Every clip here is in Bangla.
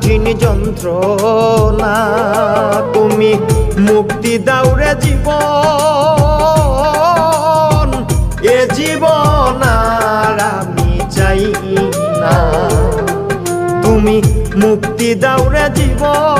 কঠিন যন্ত্র না তুমি মুক্তি দাউরে জীবন। এ জীবন আমি চাই না। তুমি মুক্তি দাউরে জীবন।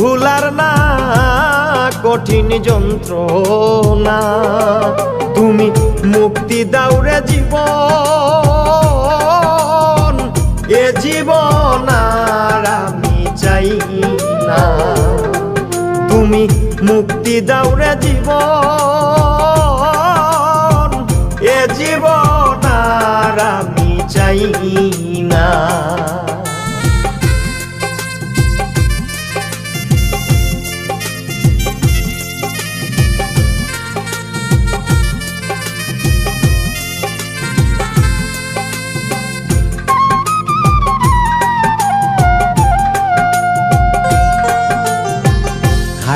ভুলার না, কঠিন যন্ত্রণা। তুমি মুক্তি দাউরে জীবন, এ জীবন আর আমি চাই না। তুমি মুক্তি দাউরে জীবন, এ জীবন আর আমি চাই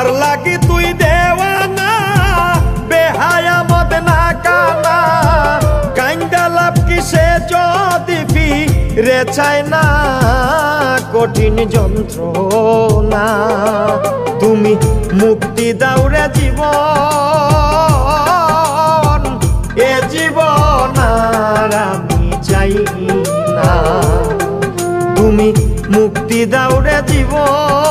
কার লাগি তুই দেওয়ানা, বেহায়া মদ না কানা। কাইন্দা লাভ কিসে যদি ফি রে চায় না? কঠিন যন্ত্রণা, তুমি মুক্তি দাউরে জীবন। এ জীবন আর আমি চাই না। তুমি মুক্তি জীবন এ জীবন।